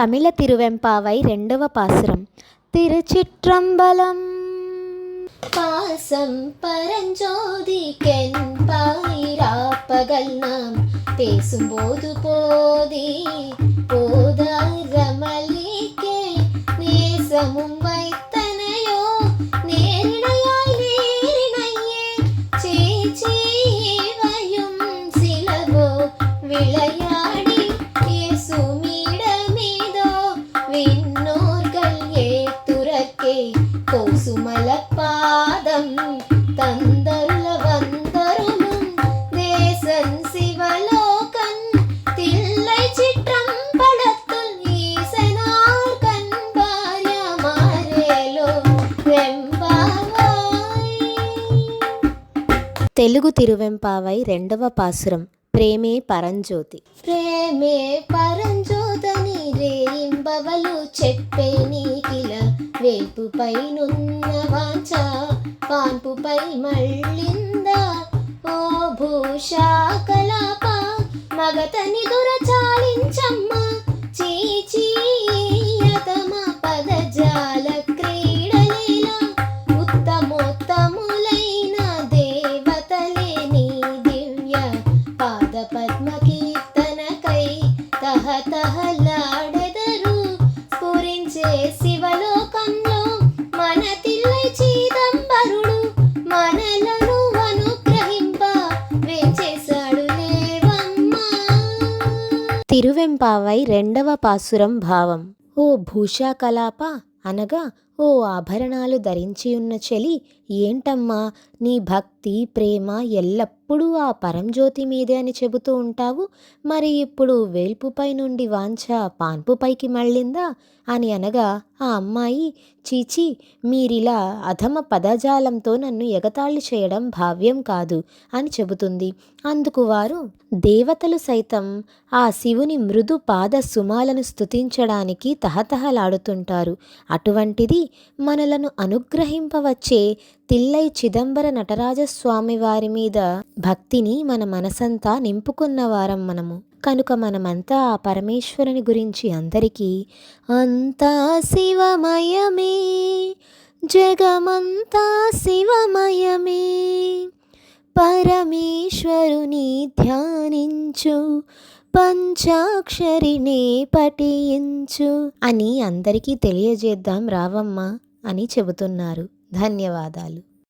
తమిళ తిరువెంపావై రెండవ పాసురం తిరుచిట్రంబలం பாசம் பரஞ்சோதிக்கென் பாயிராப்பகல் நாம் பேசும்போது போதி போதாரமலிக்கே நேசமும் வைத்தனையோ நேரிணையாய் நேரிணையே சேச்சேவையும் சிலவோ விளையாடி తెలుగు తిరువెంపావై రెండవ పాసురం ప్రేమే పరంజ్యోతి. ప్రేమే పరంజ్యోతని రేయింబవలు చెప్పే నీకిల వేల్పుపై నున్న వాంచ పాన్పుపై మళ్ళిందా. ఓ భూషా కలాప మగతని దురచాలించమ్మ. పాద పద్మ కీర్తనకై తహతహలాడెదరు స్ఫురించే శివలోకంలో మన తిల్లై చీదంబరుడు మనలను అనుగ్రహింప వేచేశాడు లేవమ్మా. తిరువెంపావై రెండవ పాసురం భావం. ఓ భూషాకలాప అనగా ఓ ఆభరణాలు ధరించియున్న చెలి ఏంటమ్మా? నీ భక్తి ప్రేమ ఎల్లప్పుడూ ఆ పరంజ్యోతి మీదే అని చెబుతూ ఉంటావు. మరి ఇప్పుడు వేల్పుపై నుండి వాంఛ పాన్పుపైకి మళ్ళిందా? అని అనగా ఆ అమ్మాయి చీచి మీరిలా అధమ పదజాలంతో నన్ను ఎగతాళి చేయడం భావ్యం కాదు అని చెబుతుంది. అందుకు వారు దేవతలు సైతం ఆ శివుని మృదు పాద సుమాలను స్తుతించడానికి తహతహలాడుతుంటారు. అటువంటిది మనలను అనుగ్రహింపవచ్చే తిల్లై చిదంబర నటరాజస్వామి వారి మీద భక్తిని మన మనసంతా నింపుకున్న వారం మనము. కనుక మనమంతా ఆ పరమేశ్వరుని గురించి అందరికీ అంతా శివమయమే. జగమంతా శివమయమే. పరమేశ్వరుని ధ్యానించు పంచాక్షరినే పఠించు అని అందరికీ తెలియజేద్దాం రావమ్మ అని చెబుతున్నారు. ధన్యవాదాలు.